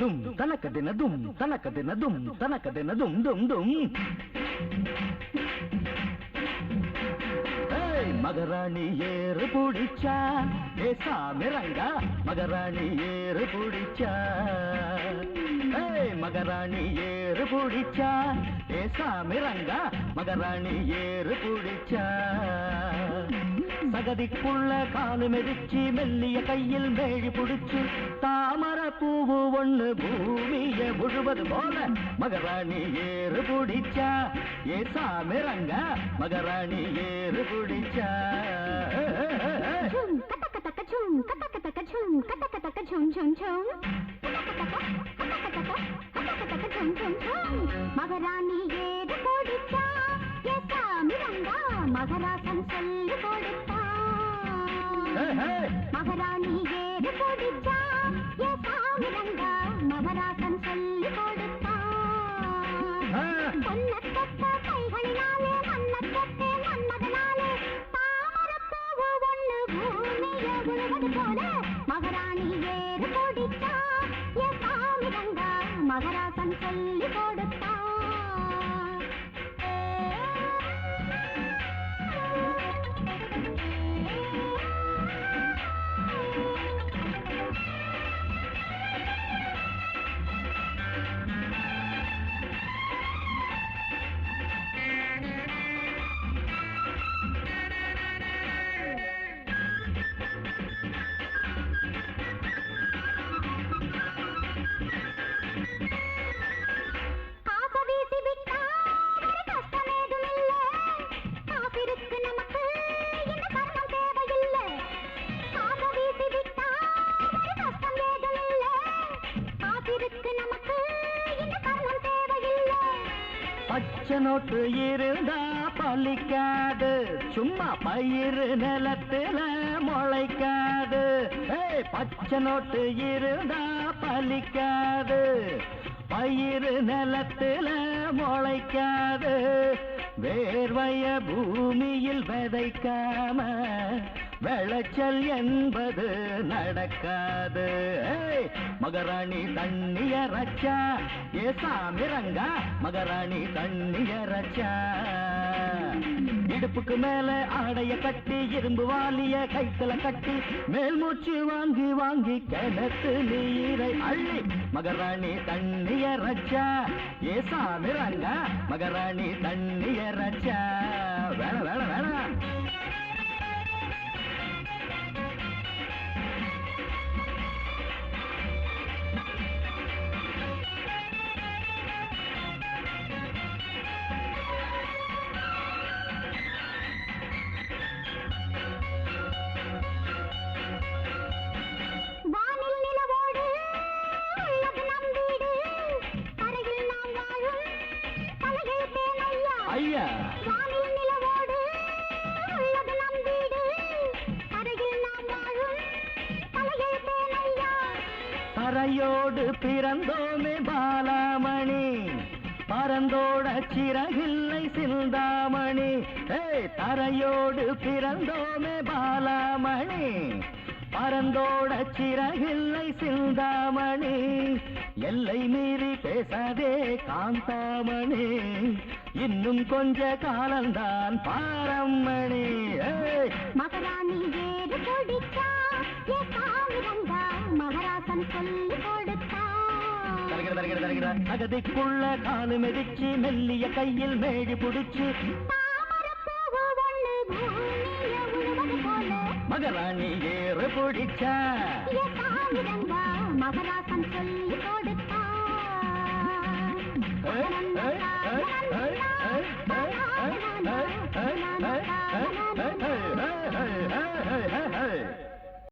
దుమ్ తనక దిన దుమ్ తనక దిన దుమ్ తనక దిన దుమ్ దుమ్ దుమ్. మగరాణి ఏరు పుడిచా ఏ సామెరంగా మగరాణి ఏరు పుడిచా மகராணி ஏறு பிடிச்சா ஏ சாமி ரங்கா மகராணி ஏறு பிடிச்சா சகதிக்குள்ள காலு மெதிச்சு மெல்லிய கையில் மேழி புடிச்சு தாமர பூவு ஒண்ணு பூமிய முழுவது போல மகராணி ஏறு பிடிச்சா ஏ சாமி ரங்கா மகராணி ஏறு பிடிச்சா Chum, kataka taka chum, kataka taka chum, kataka taka chum chum மகராணி ஏது கொடுத்தா மிரங்கா மகராசன் சொல்லி கொடுத்தா மகராணி ஏது கொடுத்தா மிரங்கா மகராசன் சொல்லி கொடுத்தா பொன்னத்தொட்ட பச்சை நோட்டு இருந்தா பலிக்காது சும்மா பயிறு நிலத்துல முளைக்காது. ஏய், பச்சை நோட்டு இருந்தா பலிக்காது பயிறு நிலத்துல முளைக்காது. வேர்வைய பூமியில் விதைக்காம விளைச்சல் என்பது நடக்காது. மகராணி தண்ணிய ரச்சா. ஏ சாமி ரங்கா மகராணி தண்ணிய ரச்சா. இடுப்புக்கு மேல ஆடைய கட்டி இரும்பு வாலிய கைத்தல கட்டி மேல் மூச்சு வாங்கி வாங்கி கிணத்து நீரை அள்ளி மகராணி தண்ணிய ரச்சா. ஏ சாமி ரங்கா மகராணி தண்ணிய ரச்சா. வேணா வேணா வேணா தேனையா தரையோடு பிறந்தோமே பாலாமணி. பரந்தோட சிறகில்லை சிந்தாமணி. ஏய் தரையோடு பிறந்தோமே பாலாமணி. பரந்தோட சிறகில்லை சிந்தாமணி. எல்லை மீறி பேசாதே காந்தாமணி. இன்னும் கொஞ்ச காலம்தான் பாரம்மணி. மகராணி ஏறு கொடுத்தா மகராசன் சொல்லி கொடுத்தா. அகதிக்குள்ள காலு மெதிச்சு மெல்லிய கையில் மேடி புடிச்சு. மகராணி ஏறு பிடிச்சா. மகராசன் சொல்லி கொடுத்தா